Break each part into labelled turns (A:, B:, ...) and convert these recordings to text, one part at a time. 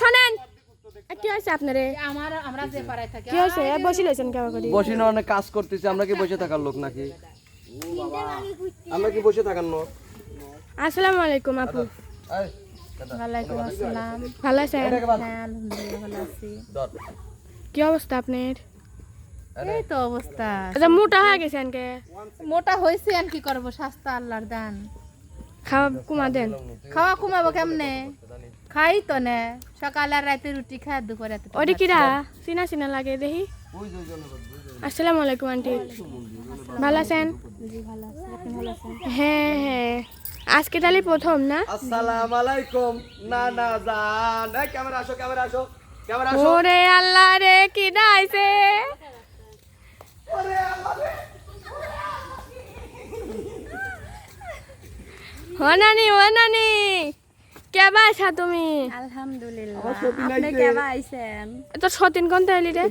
A: শোনেন। কি হয়েছে আপনারে?
B: আমার আমরা যে পাড়ায় থাকি।
A: কি হয়েছে? বসে লইছেন কেমন করে
C: বসে না অনেক কাজ করতেছি। আমরা কি বসে থাকার লোক নাকি? আমরা কি বসে থাকার লোক?
A: আসসালামু আলাইকুম আপু।
B: ওয়ালাইকুম আসসালাম।
A: ভালো আছেন?
B: হ্যাঁ আলহামদুলিল্লাহ ভালো আছি।
A: কি অবস্থা আপনার?
B: এই তো অবস্থা।
A: আচ্ছা মোটা হয়ে গেছেন কে?
B: মোটা হয়েছে আর কি করব? স্বাস্থ্য আল্লাহর দান।
A: খাওয়া কুমা দেন
B: খাওয়া কমাবো কেমনে? খাই তো নে। সকালে আর রাতে রুটি খাই দুপুরে এত
A: ওটি কিরা চিনা চিনা লাগে দেখি। আসসালামু আলাইকুম আন্টি। ভালো আছেন?
B: জি ভালো আছি আপনি ভালো আছেন
A: হ্যাঁ হ্যাঁ। আজকে তাহলে প্রথম না?
C: আসসালামু আলাইকুম না না জান। এই ক্যামেরা আসো ক্যামেরা আসো ক্যামেরা আসো।
A: ওরে আল্লাহ রে কি ডাইছে ও নানি কেবা আছা তুমি?
B: আলহামদুলিল্লাহ। আপনি কেবা আইছেন?
A: এত সতিন কোন তাইলি রে?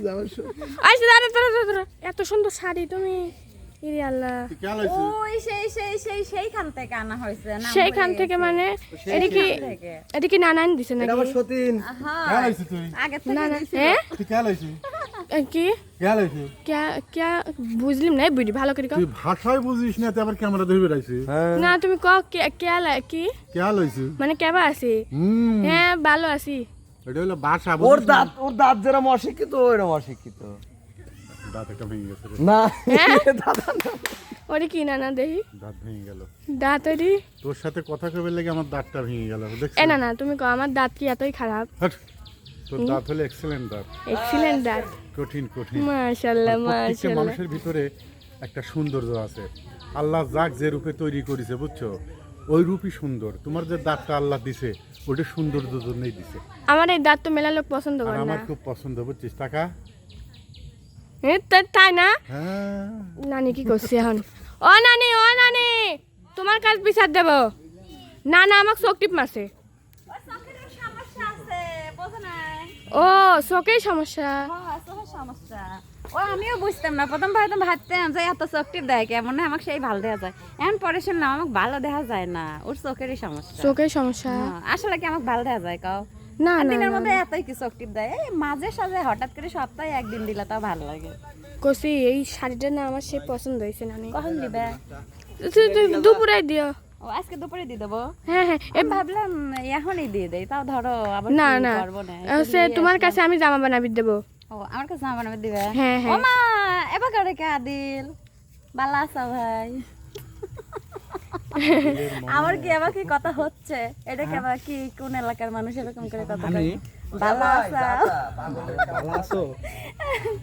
A: আইসে দাঁড়া দাঁড়া দাঁড়া এত সুন্দর শাড়ি তুমি। ইরে আল্লাহ।
B: ওই সেই সেই সেই সেইখান থেকে না
A: মানে এটা কি এটা কি নানান দিছে নাকি?
C: আমার সতীন।
B: হ্যাঁ আগে থেকে
A: না না হ্যাঁ?
D: কে
A: বুঝলিম না বুঝি ভালো করে
D: তুই ভাষায় বুঝিস না আবার ক্যামেরা ধরে বেড়াইছিস
A: না তুমি কে- ক্যা মানে কেবা আছি? হ্যাঁ ভালো আছি।
D: এটা হলো ভাষা
C: ওর দাঁত ওর দাঁত যেরকম অশিক্ষিত ওইরকম অশিক্ষিত।
D: দাঁত একটা ভেঙে গেছে
C: না।
A: হ্যাঁ? ওরে কি না না দেখি।
D: দাঁত ভেঙে গেল।
A: দাঁত ওরি।
D: তোর সাথে কথা কবে লেগে আমার দাঁতটা ভেঙে গেল দেখছিস?
A: এ না না তুমি কও আমার দাঁত কি এতই খারাপ?
D: তোর দাঁত হলো এক্সেলেন্ট দাঁত।
A: এক্সিলেন্ট দাঁত।
D: কঠিন কঠিন।
A: মাশাআল্লাহ মাশাআল্লাহ
D: মানুষের ভিতরে একটা সৌন্দর্য আছে। আল্লাহ যাক যে রূপে তৈরি করেছে বুঝছ? ওই রূপই সুন্দর। তোমার যে দাঁতটা আল্লাহ দিছে ওটা সৌন্দর্য জন্যই দিছে।
A: আমার এই দাঁত তো মেলা লোক পছন্দ করে না।
D: আমার খুব পছন্দ বুঝছিস? টাকা
A: তাই না?
D: হ্যাঁ।
A: নানি কি করছে এখন? ও নানি ও নানি! তোমার কাজ বিচার দেব। না না আমাকে চোখ টিপ মারছে ও চোখেই সমস্যা?
B: হ্যাঁ সমস্যা। ও আমিও বুঝতাম না। প্রথম ভাবতাম ভাবতাম যে এত চোখটির দেয় কেমন না আমাকে সেই ভালো দেখা যায়। এখন পরে শুনলাম আমাকে ভালো দেখা যায় না। ওর চোখেরই সমস্যা।
A: চোখের সমস্যা?
B: হ্যাঁ, আসলে কি আমাকে ভালো দেখা যায় কাও?
A: না না
B: দিনের মধ্যে এতই কি চোখটির দেয়? এই মাঝে সাঝে হঠাৎ করে সপ্তাহে একদিন দিলে তাও ভালো লাগে।
A: কষি এই শাড়িটা না আমার সে পছন্দ হয়েছে নানি।
B: কখন দিবে?
A: দুপুরে দিও।
B: ও আজকে দুপুরে দিয়ে দেবো?
A: হ্যাঁ হ্যাঁ
B: আমি ভাবলাম এখনই দিয়ে দেই তাও ধরো আবার
A: না না। সে তোমার কাছে আমি জামা বানাবি দেবো।
B: ও আমার কাছে জামা বানাবে দিবে?
A: হ্যাঁ,
B: ও
A: হ্যাঁ।
B: মা এবার করে কে আদিল? ভালো আছো ভাই। আমার কি আবার কি কথা হচ্ছে? এটা কি আবার কি কোন এলাকার মানুষ এরকম করে কথা কয়? ভালো আছো।
E: ভালো আছো?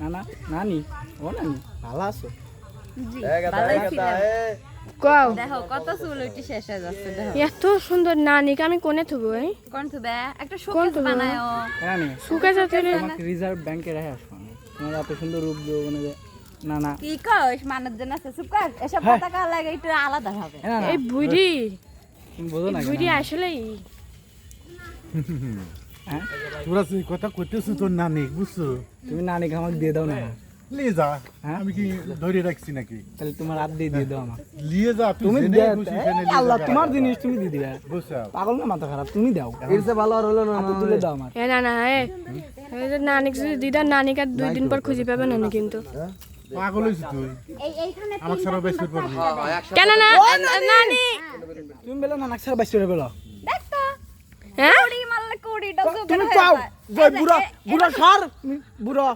E: না না নানি? ও নানি? ভালো আছো?
B: জি।
C: এই গাদা,
B: ভালোই
C: এই গাদা,
B: ছিলাম।
A: কও।
B: দেখো কত চুল উঠি শেষ হয়ে যাচ্ছে দেখো।
A: এত সুন্দর নানিকে আমি কোনে থবো এই?
B: কোন থুবে? একটা শোকেস
E: নানি তোমাকে রিজার্ভ ব্যাংকে রেখে আসব তোমার এত সুন্দর রূপ যৌবনে যে না না।
B: কি কস মানুষজন আছে চুপ কর এসব পতাকা লাগে একটু আলাদা হবে।
E: এ না না।
A: এই বুড়ি
E: তুমি না
A: বুড়ি আসলেই।
E: হ্যাঁ?
D: তোরা যে কথা করতেছিস তোর নানি বুঝছ?
E: তুমি নানিকে আমাকে দিয়ে দাও না।
D: লিয়ে যা।
E: হ্যাঁ?
D: আমি কি ধরে রাখছি নাকি?
E: তাহলে তোমার হাত দিয়ে দিয়ে দাও আমার
D: লিয়ে যা
E: তুমি
D: জেনে
E: দে-
D: খুশি
E: এ,
D: সেনে লিয়ে
E: আল্লাহ তোমার জিনিস তুমি দিয়ে দিবে। পাগল না মাথা খারাপ তুমি দাও।
C: এর চেয়ে ভালো আর হলো না।
E: হাতে তুলে দাও আমার
A: এ না না এ নানিকে যদি দিদা নানিকে দুই দিন পর খুঁজে পাবে না কিন্তু।
D: পাগল হয়েছিস তুই।
B: এই এইখানে
D: আমার ছাড়া
A: কেন না নানি।
E: তুমি বেলো না নাকসার বাইশ করে বেলো।
A: হ্যাঁ?
E: তুমি
B: হয়ে
E: কও বুড়া বুড়া সার বুড়া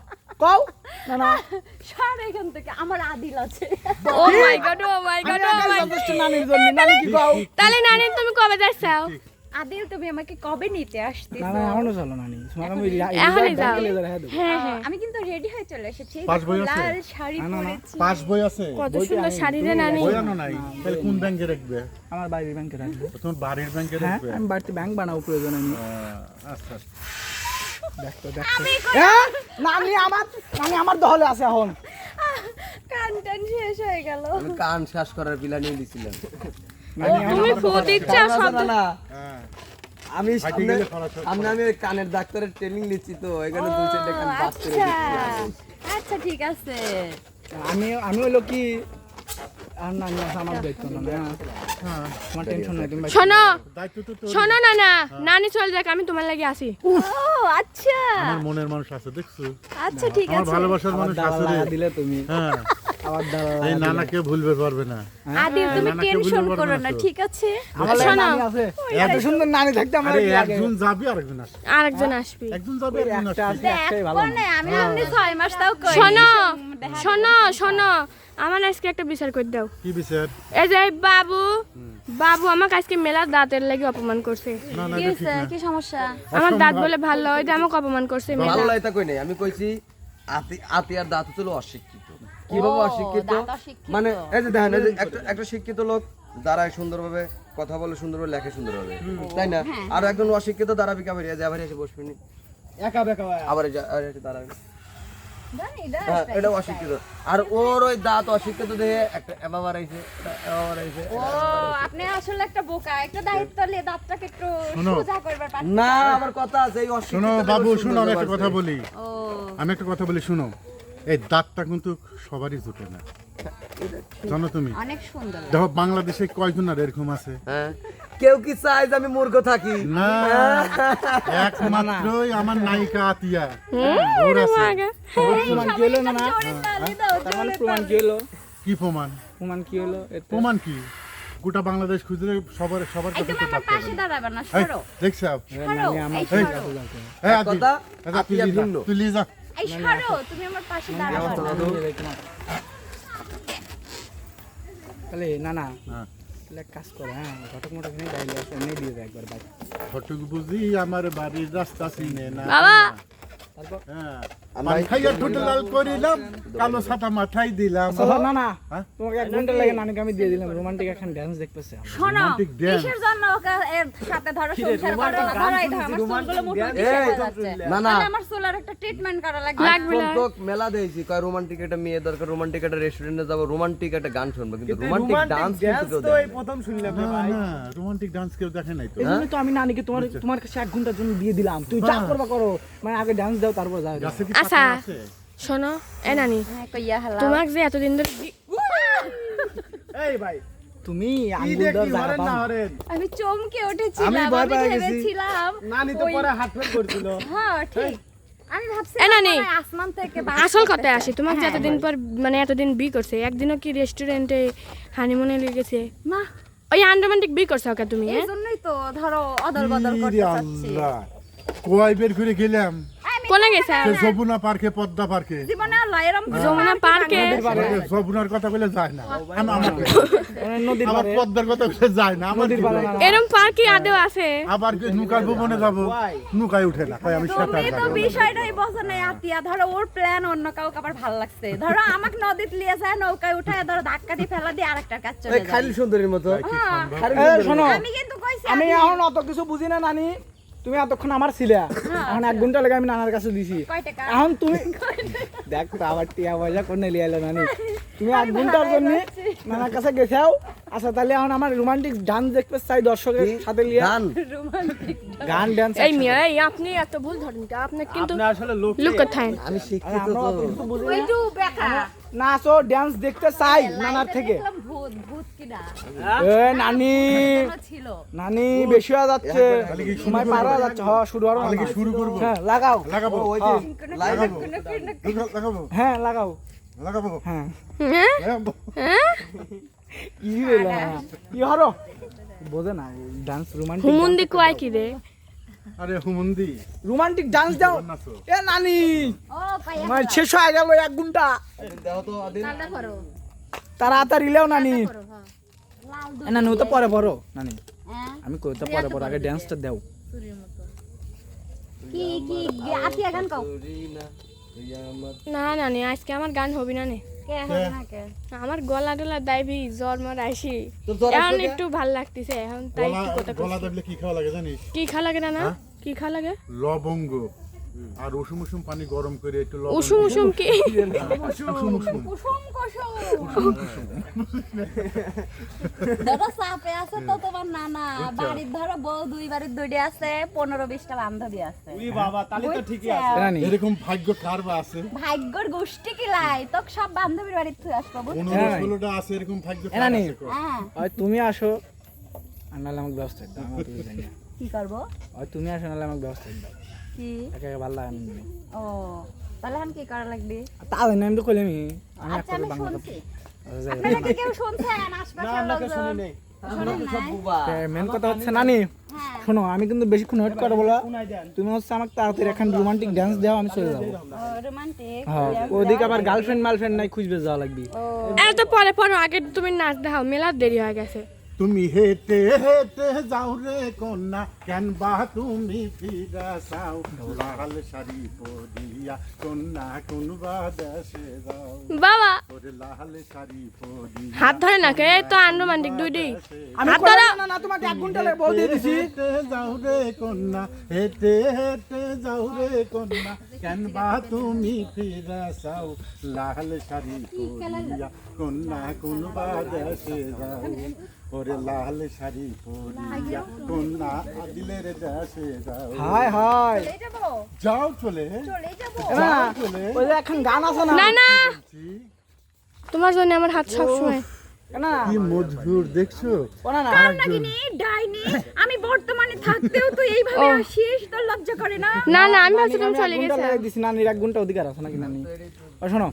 E: কও না না।
B: সর এখান থেকে আমার আদিল আছে।
A: ও মাই গড ও মাই গড ও মাই
E: যথেষ্ট নানির জন্য নানি কি কও?
A: তাহলে নানি তুমি কবে যাচ্ছাও
B: আদিল তুমি আমাকে কবে নিতে আসতে
E: না না এখনও চলো নানি। তোমার আমি
A: এখনই যাও। হ্যাঁ হ্যাঁ।
B: আমি কিন্তু রেডি হয়ে চলে এসেছি।
D: পাঁচ বই আছে?
B: লাল শাড়ি পরেছি।
D: পাস বই আছে।
A: কত সুন্দর শাড়ি রে নানি।
D: বই আনো নাই। তাহলে কোন ব্যাংকে রাখবে?
E: আমার বাড়ির ব্যাংকে রাখব।
D: তোমার বাড়ির ব্যাংকে
E: হ্যাঁ
D: রাখবে?
E: আমি বাড়িতে ব্যাংক বানাবো প্রয়োজন আমি
D: আচ্ছা আচ্ছা।
E: দেখতো হ্যাঁ নানি আমার নানি আমার দহলে আছে এখন।
B: কান টান শেষ হয়ে গেল।
C: কান শ্বাস করার পিলা নিয়ে দিছিলাম
A: তুমি ফুট ইচ্ছা সব
C: না, না আমি সামনে সামনে আমি কানের ডাক্তারের ট্রেনিং নিচ্ছি তো এখানে দুই চারটে কান বাদ করে
B: আচ্ছা আচ্ছা ঠিক আছে।
E: আমি আমি হলো কি আর না না আমার দায়িত্ব না না হ্যাঁ। তোমার টেনশন নাই তুমি
A: শোনো।
D: দায়িত্ব তো তোর।
A: শোনো না না। নানি চল যাক আমি তোমার লাগে আসি।
B: ও আচ্ছা।
D: আমার মনের মানুষ আছে দেখছ?
B: আচ্ছা ঠিক
D: আমার
B: আছে।
D: ভালোবাসার মানুষ আছে
E: দিলে তুমি।
D: হ্যাঁ। এই নানাকে ভুলবে পারবে না।
B: আদিল তুমি টেনশন করো না ঠিক আছে?
E: আমার নানি আছে। এত সুন্দর নানি থাকতে আমার লাগে?
D: একজন যাবে আরেকজন আসবে।
A: আরেকজন আসবি।
D: একজন যাবে
E: একটা
D: আসবে।
E: একটাই ভালো
B: না আমি এমনি ছয় মাস তাও কই
A: শোনো শোনো শোনো আমার আজকে একটা বিচার করে দাও।
D: কি বিচার?
A: এই যে বাবু। বাবু আমাকে আজকে মেলা দাঁতের লাগে অপমান করছে।
B: কি সমস্যা?
A: আমার দাঁত বলে ভালো হয় যে আমাকে অপমান করছে
C: ভালো
A: মেলা
C: লাগে তা কই নাই? আমি কইছি আতি আতিয়ার দাঁত ছিল অশিক্ষিত। কীভাবে অশিক্ষিত? মানে এই যে দেখেন একটা একটা শিক্ষিত লোক দাঁড়ায় সুন্দরভাবে কথা বলে সুন্দরভাবে লেখে সুন্দরভাবে। তাই না? আর একজন অশিক্ষিত দাঁড়াবি কাবার যে আবার এসে বসবি নি।
E: একা বেকা
C: আবার এসে দাঁড়াবি।
B: এটা
C: হ্যাঁ অশিক্ষিত। আর ওর ওই দাঁত অশিক্ষিত দেখে একটা এবার বাড়াইছে এবার বাড়াইছে
B: ও আপনি আসলে একটা বোকা একটা দায়িত্ব নিয়ে দাঁতটাকে একটু সোজা করবার
C: না আমার কথা আছে এই অশিক্ষিত
D: শোনো বাবু শোনো আমি একটা কথা বলি। আমি একটা কথা বলি শুনো। এই দাঁতটা কিন্তু সবারই জুটে না। জানো তুমি?
B: অনেক সুন্দর।
D: দেখো বাংলাদেশে কয়জন আর এরকম আছে?
C: হ্যাঁ। কেউ কি চায় যে আমি মূর্খ থাকি?
D: না একমাত্রই আমার নায়িকা আতিয়া। ওর আছে।
E: প্রমাণ কি হলো না না? তার মানে প্রমাণ কি হলো
D: কি প্রমাণ?
E: প্রমাণ কি হলো
D: প্রমাণ কি? গোটা বাংলাদেশ খুঁজলে সবার সবার কাছে
B: একদম
D: তো
B: আমার
D: ডাক্তার
B: পাশে দাঁড়াবে না সরো।
D: দেখছ
E: আমার হবে।
D: এই আদি
C: কথা,
D: তুই
C: আতিয়া
D: লিয়ে যা,
C: ভিন্ন।
D: তুই লিয়ে যা
B: এই সরো তুমি আমার পাশে দাঁড়াবে না
E: নিয়ে যাই তোমার। তাহলে না না। তাহলে কাজ করে হ্যাঁ ঘটক মটক নিয়ে ডাইলে আছে দিয়ে দেয় একবার বাই
D: ফটক বুঝি আমার বাড়ির রাস্তা চিনে না
A: বাবা
D: হ্যাঁ।
C: আমি-
D: পান খাইয়া ঠোঁটে লাল করিলাম কালো ছাতা মাথায় দিলাম।
E: না না।
D: হ্যাঁ?
E: রোমান্টিক
B: হয়ে একটা
C: মেলা দিয়েছি রোমান্টিক একটা মেয়ে দরকার রোমান্টিক একটা রেস্টুরেন্টে যাব রোমান্টিক একটা গান শুনব কিন্তু রোমান্টিক ডান্স।
E: প্রথম শুনলাম
D: রোমান্টিক ডান্স কেউ দেখে নাই তো।
E: তো আমি নানিকে তোমার তোমার কাছে এক ঘণ্টার জন্য দিয়ে দিলাম। তুই যা করবা করো। মানে আগে ডান্স দাও তারপর যাও
A: আচ্ছা। শোনো এ নানি
B: হ্যাঁ, কইয়া হালা।
A: তোমাক যে এতদিন ধরে
E: এই ভাই তুমি আঙ্গুল দাও জায়গা
B: আমি চমকে উঠেছিলাম
E: আমি ভয় পেয়ে নানি তো পরে হাত ফেল করছিল।
B: হ্যাঁ ঠিক। আমি আসমান থেকে
A: আসল। কথায় আসি তোমাকে যে
B: হ্যাঁ,
A: এতদিন পর মানে এতদিন বি করছে একদিনও কি রেস্টুরেন্টে হানিমুনে লেগেছে
B: না।
A: ওই আনরোমান্টিক বি করছ ওকে তুমি
B: এই? জন্যই তো ধরো অদল বদল করতে চাচ্ছি।
D: কোয়াই বের করে গেলাম
A: কোনে গেছে?
D: যমুনা পার্কে পদ্মা পার্কে।
B: জীবনে আল্লাহ এরম
A: যমুনা পার্কে
D: যমুনার কথা বলে যায় না। আমার
E: নদীর
D: আমার
E: পাড়ে।
D: পদ্মার কথা বলে যায় না। আমার
E: নদীর
D: কি
E: পাড়ে।
D: বলে?
E: না
A: এরম পার্ক কি আদেও আছে?
D: আবার নৌকার ভবনে যাব? নৌকায় উঠে না কয় আমি সাঁতার
B: তুমি তো বিষয়টাই বোঝো না আতিয়া। ধরো ওর প্ল্যান অন্য কাউকে আবার ভালো লাগছে। ধরো আমাকে নদীতে নিয়ে যায় নৌকায় উঠায় ধরো ধাক্কা দিয়ে ফেলা দিয়ে আরেকটার কাছে চলে যায়।
C: খালি সুন্দরীর মতো।
B: হ্যাঁ,
E: শোনো
B: আমি কিন্তু কইছি
E: আমি
B: আমি
E: এখন অত কিছু বুঝি না নানি। তুমি এতক্ষণ আমার ছিলে। এখন এক ঘণ্টা লেগে আমি নানার কাছে দিছি। এখন তুমি দেখ তো আবার টিয়া পয়সা করে নিয়ে এলো নানি? তুমি এক ঘণ্টার জন্য নানার কাছে গেছাও। আচ্ছা তাহলে এখন আমার রোমান্টিক ডান্স দেখতে চাই দর্শকের সাথে লিয়ে
C: গান?
E: গান ডান্স
A: এই মিয়া এই আপনি এত ভুল ধরেন কে? আপনার কিন্তু
E: আসলে লোক।
A: লুক কোথায়?
C: আমি শিক্ষিত তো।
B: ওই টু বেকা
E: নাচো ডান্স দেখতে চাই নানার থেকে।
B: দেখলাম ভূত ভূত কিনা?
E: এ নানি। নানি বেশি হয়ে যাচ্ছে। সময় পার হয়ে যাচ্ছে হ শুরু
D: শুরু করব?
E: হ্যাঁ লাগাও।
D: লাগাবো?
C: ওই যে
E: হ্যাঁ। লাগাও।
D: লাগাবো?
E: হ্যাঁ।
A: হ্যাঁ? হ্যাঁ?
E: কি রে কি হরো বোঝে না ডান্স রোমান্টিক
A: হুমুন্দি কয় কি রে?
D: আরে হুমন্দি।
E: রোমান্টিক ডান্স দাও। এ নানি
B: ও
E: আমার শেষ হয়ে গেল এক ঘণ্টা।
C: দেখো তো আদিন
B: লালদা করো
E: তাড়াতাড়ি লেও নানি।
B: হ্যাঁ।
E: নানি ও তো পরে নানি।
B: হ্যাঁ।
E: আমি কই তো পরে পরে আগে ডান্সটা দাও।
B: কি কি আতিয়া গান কাও
C: না
A: না নানি আজকে আমার গান হবি না আমার গলা টলা দাইবি জ্বর মর আইসি। এখন একটু ভালো লাগতেছে এখন তাই একটু কথা
D: গলা। কি খাওয়া লাগে জানিস?
A: কি খা লাগে না না? কি খা লাগে?
D: লবঙ্গ। আর উষুম উষুম পানি গরম করে একটু
A: উষুম উষুম কি?
D: উষুম উষুম।
B: ধরো চাপে আছে তো তোমার নানা। বাড়ির ধরো বউ দুই বাড়ির দুইটা আছে পনেরো বিশটা বান্ধবী আছে।
E: বাবা তাহলে তো ঠিকই আছে।
D: এরকম ভাগ্য কার বা আছে?
B: ভাগ্যর গোষ্ঠী কিলাই তো সব বান্ধবীর বাড়ির থুই আসব বুঝছ?
D: পনেরো। ষোলোটা আছে এরকম ভাগ্য কার আছে
B: হ্যাঁ।
E: তুমি আসো আর নাহলে আমাকে ব্যবস্থা।
B: কি করব?
E: তুমি আসো নাহলে আমাকে ব্যবস্থা দাও।
B: কি?
E: একা একা ভালো লাগে না
B: ও তাহলে এখন কি করা লাগবে?
E: তা জানি আমি তো কইলাম আমি
B: আচ্ছা আমি শুনছি। আপনারা কি কেউ শুনছেন নাই?
E: মেন কথা হচ্ছে নানি
B: হ্যাঁ।
E: শোনো আমি কিন্তু বেশিক্ষণ ওয়েট করব বলা তুমি হচ্ছে আমাকে তাড়াতাড়ি এখন রোমান্টিক ডান্স দাও আমি চলে যাব।
B: রোমান্টিক
E: হ্যাঁ ওদিকে আবার গার্লফ্রেন্ড মালফ্রেন্ড নাই খুঁজবে যাওয়া লাগবে।
A: এত পরে পরে আগে তুমি নাচ দেখাও মেলা দেরি হয়ে গেছে।
D: তুমি হেঁটে হেঁটে যাও রে কন্যা কেন বা তুমি ফিরা চাও? লাল শাড়ি পরিয়া কন্যা কোন বা দেশে যাও?
A: বাবা!
D: ওরে লাল শাড়ি পরিয়া
A: হাত ধরে না কে তো আনরোমান্টিক দুই দিই
E: আমি
A: হাত ধরো।
E: না না তোমাকে এক ঘণ্টা লাগে বউ দিয়ে দিছি।
D: হেঁটে যাও রে কন্যা হেঁটে হেঁটে যাও রে কন্যা কেন বা তুমি ফিরা চাও? লাল শাড়ি পরিয়া কন্যা কোন বা দেশে যাও? ওরে লাল শাড়ি পরিয়া কন্যা দিলের দেশে যাও।
E: হাই হাই
D: যাও চলে।
B: চলে যাব।
E: না ওই এখন গান আছে না?
A: না না। তোমার জন্য আমার হাত সব সময়।
D: কি মধুর দেখছ?
B: ডাইনি আমি বর্তমানে থাকতেও তুই এইভাবে আসিস তোর লজ্জা করে না।
A: না না আমি চলে গেছে।
E: দিছি। নানির এক ঘণ্টা অধিকার আছে নাকি নানি? ও শোনো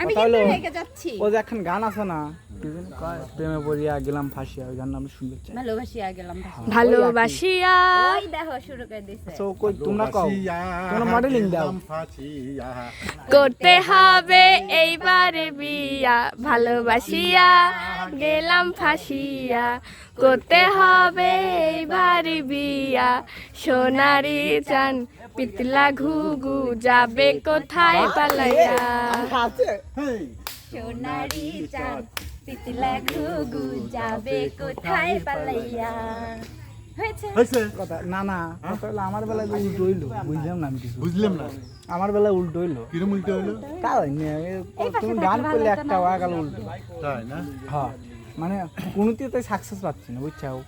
B: আমি কিন্তু রেগে যাচ্ছি।
E: ও যে এখন গান আছে না কি যেন কয়? প্রেমে পড়িয়া গেলাম ফাঁসিয়া ওই গান আমি শুনতে চাই।
B: ভালোবাসিয়া গেলাম
A: ভালোবাসিয়া।
B: ওই দেখো শুরু করে দিছে।
E: তো কই তোমরা কও তোমরা মডেলিং দাও।
A: করতে হবে এইবারে বিয়া। ভালোবাসিয়া গেলাম ফাঁসিয়া। করতে হবে এইবারে বিয়া। সোনারি চান পিতলা ঘুঘু যাবে কোথায় পালাইয়া?
B: সোনারি চাঁদ পিতলা ঘুঘু যাবে কোথায় পালাইয়া?
E: না না আমার বেলায় যে উল্টো হইল বুঝলাম না আমি কিছু।
D: বুঝলাম না।
E: আমার বেলায় উল্টো হইল।
D: কিরম উল্টো হলো
E: কাল তুমি গান করলে একটা ওয়া গেল উল্টো।
D: তাই না?
E: হ্যাঁ মানে কোনোতে সাকসেস পাচ্ছি না বুঝছাও?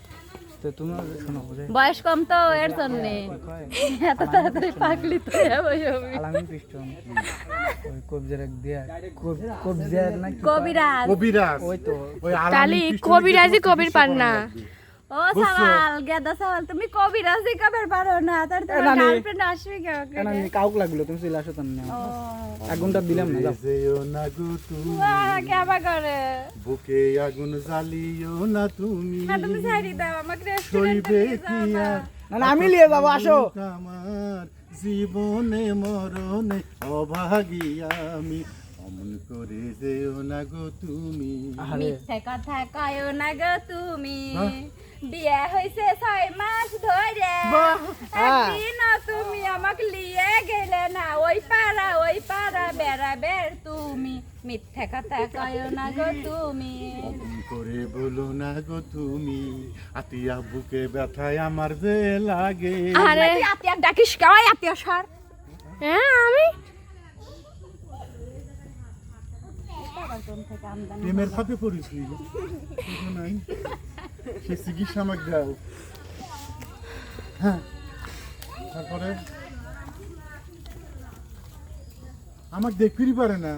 E: তো তুমি শোনো
B: বয়স কম তো এর জন্য। এত তাড়াতাড়ি পাকলি তো ওই
E: আলামিন পিস্টন ওই কবজের এক দিয়া কব- না
B: কবিরাজ।
D: কবিরাজ।
E: ওই তো
D: ওই
A: কবির পান না
B: ও সওয়াল গেদা সওয়াল তুমি কবে পারো না তার
E: নানি।
B: গার্লফ্রেন্ড আসবে
E: কেন আমি কাউক লাগল তুমি চলে আসো তার না এক ঘণ্টা দিলাম না যেও।
D: না গো তুমি।
B: করে?
D: বুকে আগুন জ্বালিও না তুমি।
B: হ্যাঁ তুমি ছাড়ি দাও আমাকে রেস্টুরেন্টে নিয়ে না
E: না না আমি লিয়ে যাব আসো।
D: আমার জীবনে মরণে অভাগী আমি। অমন করে যেও না গো তুমি।
B: মিথ্যে কথা কয়ো না গো তুমি? বিয়ে হয়েছে ছয় মাস ধরে
E: হ্যাঁ।
B: একদিনও তুমি আমাকে লিয়ে গেলে না। ওই পাড়া ওই পাড়া বেড়াবের তুমি। মিথ্যে কথা কয়ো না গো তুমি।
D: করে বলো না গো তুমি আতিয়া বুকে ব্যথায় আমার যে লাগে।
A: আরে।
B: আতিয়া ডাকিস কেউ আতিয়া সর?
A: হ্যাঁ আমি?
D: প্রেমের ফাঁদে পড়েছি নাই? সে চিকিৎসা আমাকে দাও হ্যাঁ তারপরে? আমাকে দেখতেই পারে না।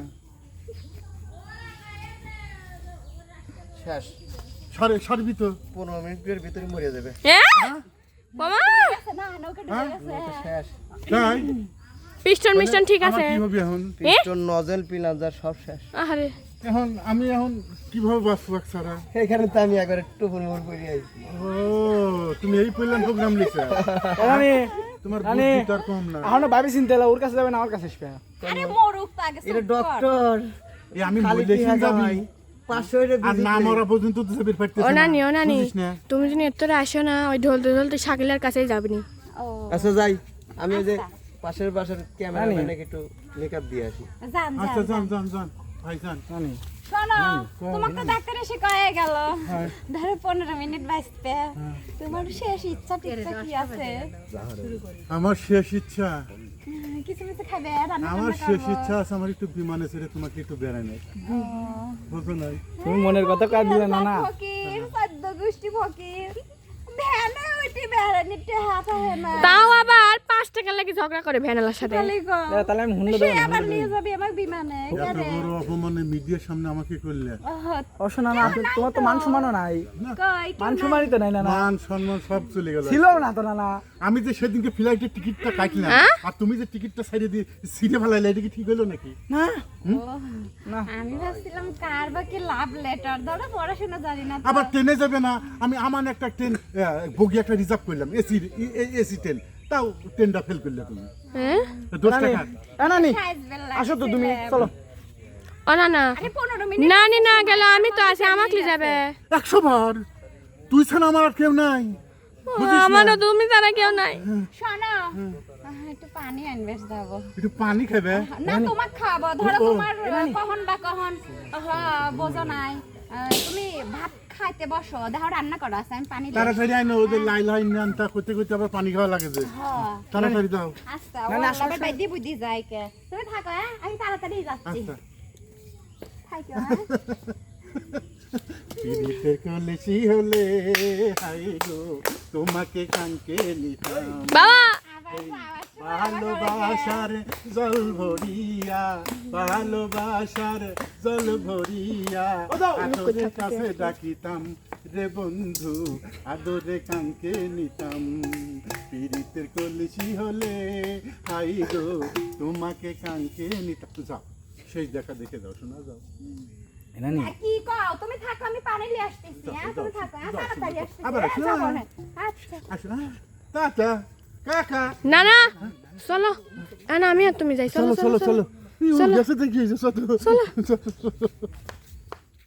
C: শেষ।
D: সারে সারবি তো
C: পনেরো মিনিটের ভিতরে মরে যাবে।
A: হ্যাঁ?
D: তাই?
A: পিস্টন মিস্টন ঠিক আছে।
C: পিস্টন নজেল পিলাঞ্জার সব শেষ।
A: আরে
D: এখন আমি এখন কীভাবে বাঁচবো ছাড়া?
C: এখানে তো আমি একবারে টুপুর মুর করে আইছি।
D: ও তুমি এই পেলাম প্রোগ্রাম লিখছো?
E: আমি
D: তোমার বুদ্ধি তো কম না।
E: এখনও ভাবি চিনতে ওর কাছে যাবে না আমার কাছে আসবে
B: আরে মরুক তো আগে
C: এটা ডক্টর
D: এই আমি যাবি? যাবি
A: তুমি যদি এত্তরে আসো না ওই ঢলতে ঢলতে শাকিলার কাছেই যাবনি।
B: ও।
C: আচ্ছা যাই। আমি ওই যে পাশের বাসার ক্যামেরাম্যানকে একটু মেকআপ দিয়ে আসি।
D: আচ্ছা যান। যান যান। ভাই
B: শোনো তোমাকে তো ডাক্তার গেল। ধরো পনেরো মিনিট বাঁচতে। তোমার শেষ ইচ্ছা টিচ্ছা কি আছে?
D: আমার শেষ ইচ্ছা।
B: কিছু কিছু খাবে
D: আমার শেষ ইচ্ছা আছে আমার একটু বিমানে ছেড়ে তোমাকে একটু বুঝো
E: তুমি মনের কথা কার দিলে না না
B: ফকির সদ্য গোষ্ঠী ফকির। ভ্যানে উঠি না।
A: তাও আবার পাঁচ টাকা লাগে ঝগড়া করে ভ্যানালার সাথে।
E: তাহলে আমি হুন্ডা দেবো
B: আবার নিয়ে। যাবি আমার বিমানে
D: এত বড় অপমানে মিডিয়ার সামনে আমাকে করলে।
E: না আপনি- তোমার তো মান সম্মানও নাই। মান সম্মানই তো নাই না
D: মান সম্মান সব চলে গেল।
E: ছিল না তো না
D: আমি যে সেদিনকে ফ্লাইটের টিকিটটা কাটলাম আর তুমি যে টিকিটটা সাইডে দিয়ে সিটে ফেলাইলে এটা কি ঠিক হলো নাকি?
E: না।
B: আমি ভাবছিলাম কার বা কি লাভ লেটার ধরো পড়াশোনা জানি না
D: আবার ট্রেনে যাবে না। আমি আমার একটা ট্রেন বগি একটা রিজার্ভ করলাম এসি এসি ট্রেন তাও ট্রেনটা ফেল করলে তুমি।
A: হ্যাঁ
D: দশ টাকা
E: আসো তো তুমি চলো।
A: না না।
B: আরে পনেরো মিনিট
A: নানি না গেল আমি তো আছি আমাকে যাবে।
D: একশো বার। তুই ছাড়া আমার আর কেউ নাই।
A: আমারও তুমি তারা কেউ নাই।
B: শোনো একটু পানি আনবে যাব।
D: একটু পানি খাবে?
B: না তোমাক খাব। ধরো তোমার কখন বা কখন হ বোঝো নাই। তুমি ভাত খাইতে বসো দেখো রান্না করো আছে আমি পানি দিই।
D: তাড়াতাড়ি আইনো ওদের লাই লাই নানটা করতে করতে আবার পানি খাওয়া লাগে যে।
B: হ
D: তাড়াতাড়ি দাও।
B: আচ্ছা
E: না,
B: ও বাইদি বুদ্ধি যায় কে। তুমি থাকো হ্যাঁ? আমি তাড়াতাড়ি যাচ্ছি।
D: আচ্ছা।
B: থাকো হ্যাঁ?
D: পিড়িতে কলেছি হলে হাই গো তোমাকে কাঙ্কে নিতাম।
A: বাবা!
D: ভালোবাসার জল ভরিয়া ভালোবাসার জল ভরিয়া। আদরের কাছে ডাকিতাম রে বন্ধু আদরে কাঙ্কে নিতাম। পীড়িতের কলসি হলে হাই গো তোমাকে কাঙ্কে নিতাম। যাও শেষ দেখা দেখে যাও শোনা যাও।
E: এ, নানি
B: কি কও? তুমি থাকো আমি পানি নিয়ে আসতেছি হ্যাঁ? তুমি থাকো হ্যাঁ? তাড়াতাড়ি আসতেছি
D: আবার আসো।
B: হ্যাঁ। আচ্ছা।
D: আসো না টাটা।
A: না না চলো। না আমি আর তুমি যাই। চলো চলো। চলো।
D: চলো চলো চলো।